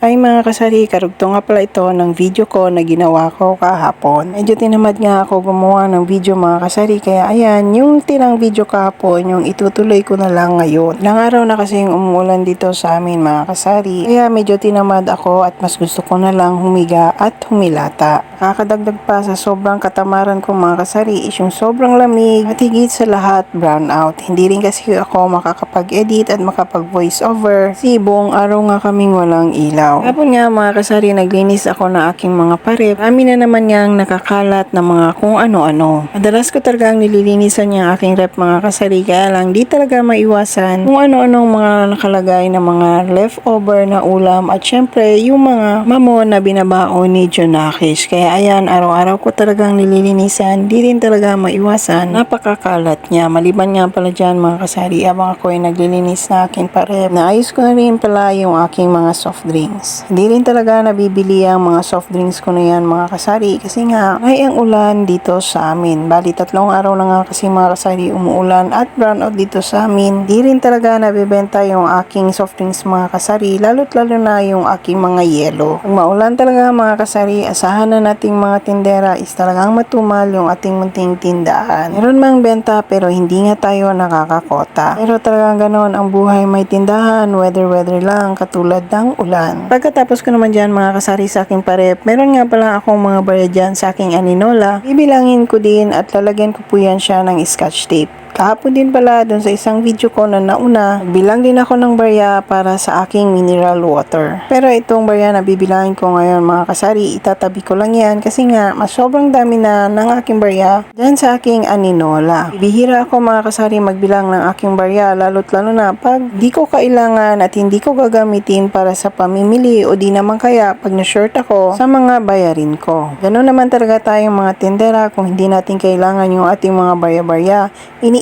Ay mga kasari, karugto nga pala ito ng video ko na ginawa ko kahapon. Medyo tinamad nga ako gumawa ng video mga kasari, kaya ayan, yung tinang video kahapon, yung itutuloy ko na lang ngayon. Ilang araw na kasi yung umuulan dito sa amin mga kasari, kaya medyo tinamad ako at mas gusto ko na lang humiga at humilata. Kakadagdag pa sa sobrang katamaran ko mga kasari is yung sobrang lamig at higit sa lahat brown out. Hindi rin kasi ako makakapag-edit at makapag-voice over kasi buong araw nga kaming walang ilaw. Hapon nga mga kasari, naglinis ako ng aking mga parep. Amin na naman niyang nakakalat na mga kung ano-ano. Madalas ko talagang nililinisan niya ang aking rep mga kasari, kaya lang di talaga maiwasan kung ano-anong mga nakalagay na mga leftover na ulam at syempre yung mga mamon na binabaon ni Jonakis. Kaya ayan, araw-araw ko talagang nililinisan, di rin talaga maiwasan. Napakakalat niya. Maliban nga pala dyan mga kasari, abang ako ay naglilinis na aking parep. Naayos ko na rin pala yung aking mga soft drinks. Hindi rin talaga nabibili ang mga soft drinks ko na yan mga kasari kasi nga ay ang ulan dito sa amin. Bali tatlong araw na nga kasi mga kasari umuulan at brown out dito sa amin. Di rin talaga nabibenta yung aking soft drinks mga kasari lalo't lalo na yung aking mga yelo. Kung maulan talaga mga kasari, asahan na nating mga tindera is talagang matumal yung ating munting tindahan. Meron mang benta pero hindi nga tayo nakakakota. Pero talagang ganon ang buhay may tindahan, weather-weather lang katulad ng ulan. Pagkatapos ko naman dyan mga kasari sa aking parep, meron nga pala akong mga barya dyan sa aking aninola. Bibilangin ko din at lalagyan ko po yan siya ng scotch tape. Kahapon din pala dun sa isang video ko na nauna, bilang din ako ng barya para sa aking mineral water. Pero itong barya na bibilangin ko ngayon mga kasari, itatabi ko lang yan kasi nga mas sobrang dami na ng aking barya dyan sa aking aninola. Bihira ako mga kasari magbilang ng aking barya lalo't lalo na pag di ko kailangan at hindi ko gagamitin para sa pamimili o di naman kaya pag na-short ako sa mga bayarin ko. Ganun naman talaga tayong mga tindera kung hindi natin kailangan yung ating mga barya-barya.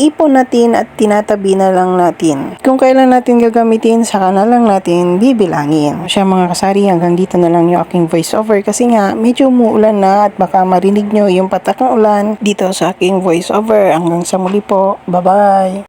Iniipon natin at tinatabi na lang natin. Kung kailan natin gagamitin, saka na lang natin bibilangin. Siya mga kasari, hanggang dito na lang yung aking voice over kasi nga medyo umuulan na at baka marinig nyo yung patak ng ulan dito sa aking voice over. Hanggang sa muli po. Bye-bye!